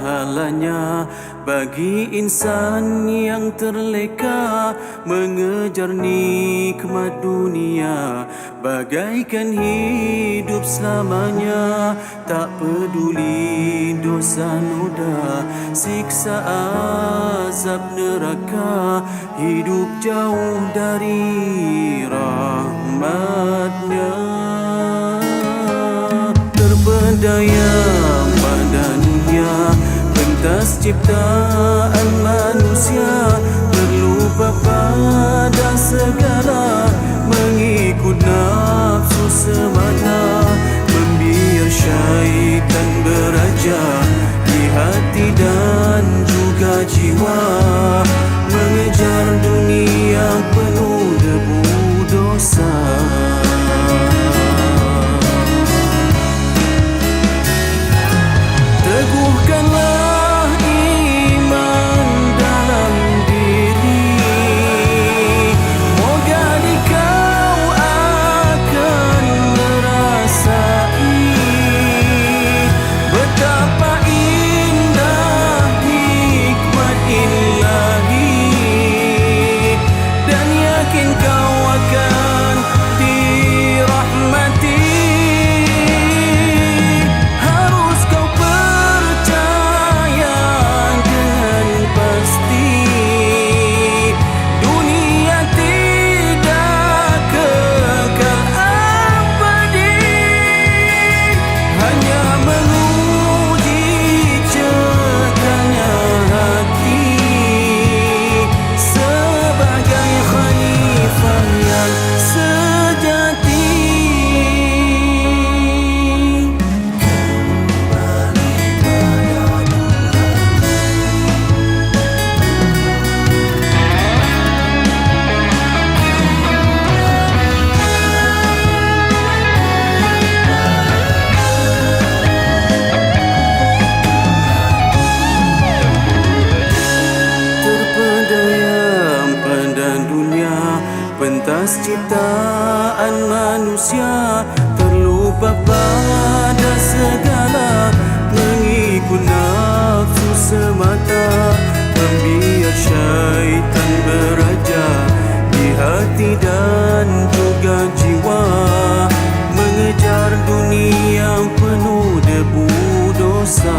pahalanya bagi insan yang terleka mengejar nikmat dunia? Bagaikan hidup selamanya tak peduli dosa noda. Siksa azab neraka hidup jauh dari rahmatnya. Terpedaya ciptaan manusia terlupa pada segala mengikut nafsu semata membiar syaitan beraja di hati dan juga jiwa pentas ciptaan manusia terlupa pada segala. Mengikut nafsu semata membiar syaitan beraja. Di hati dan juga jiwa mengejar dunia penuh debu dosa